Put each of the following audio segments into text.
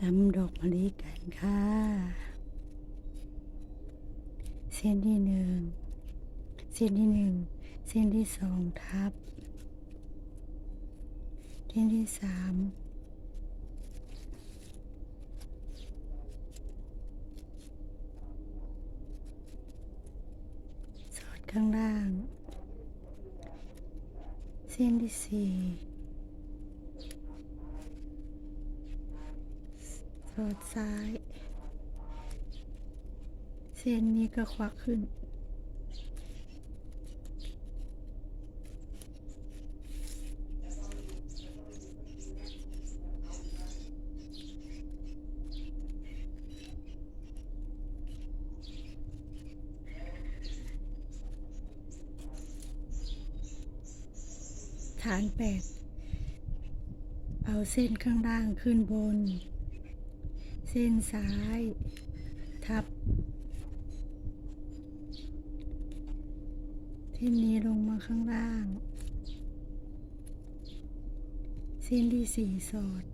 ตำดอกมะลิกันค่ะ เส้นที่หนึ่ง เส้นที่หนึ่ง เส้นที่สองทับ เส้นที่สามสอดข้างล่าง เส้นที่สี่ อดซ้าย เส้นนี้ก็ควักขึ้น ฐานแปดเอาเส้นข้างล่างขึ้นบน เส้นซ้าย ทับ เส้นนี้ลงมาข้างล่าง เส้นที่สี่สอด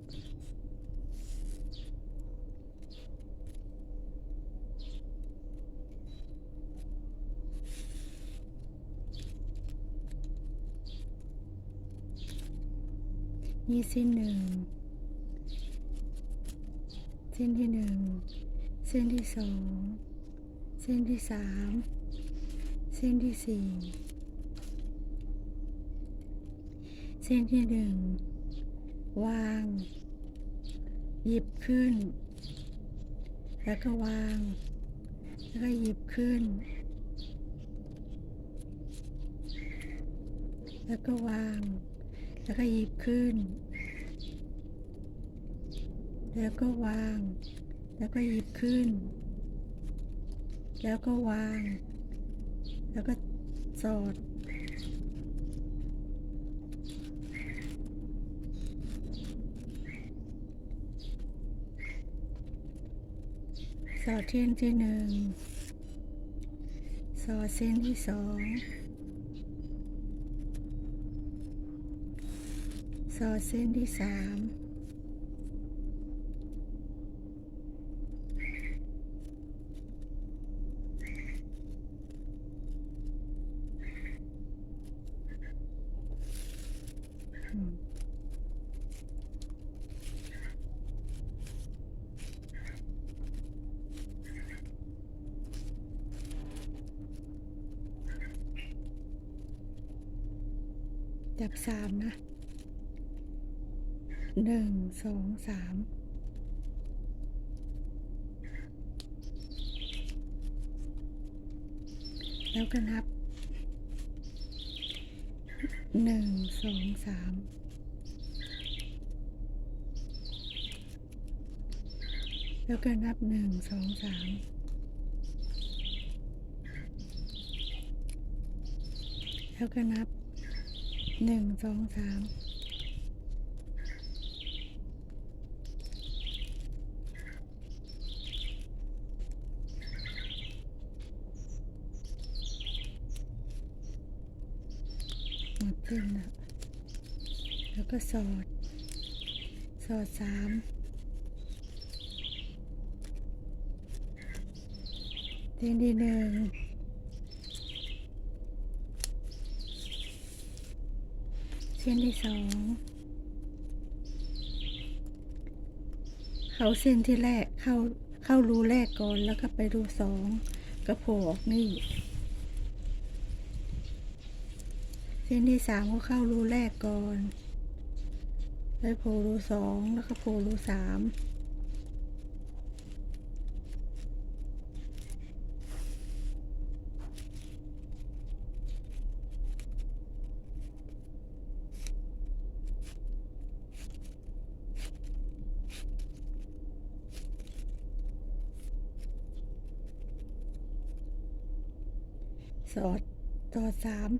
นี่เส้นหนึ่ง เส้นที่หนึ่งเส้นที่สองเส้นที่สามเส้นที่สี่เส้นที่หนึ่งวาง หยิบขึ้น แล้วก็วาง แล้วก็หยิบขึ้น แล้วก็วาง แล้วก็หยิบขึ้น แล้วก็วาง แล้วก็หยิบขึ้น แล้วก็วาง แล้วก็สอด สอดเส้นที่หนึ่ง สอดเส้นที่สอง สอดเส้นที่สาม อืม จับสามนะหนึ่งสองสามแล้วก็นับหนึ่งสองสามแล้วก็นับหนึ่งสองสามแล้วก็นับ หนึ่งสองสามหมดเส้นแล้วแล้วก็สอด สอดสามเส้นที่หนึ่ง ส้นที่สอง เขาเส้นที่แรกเข้าเข้ารูแรกก่อนแล้วก็ไปรูสองก็โผล่ออกนี่ เส้นที่สามก็เข้ารูแรกก่อนไปโผล่รูสองแล้วก็โผล่รูสาม สอดสอสาม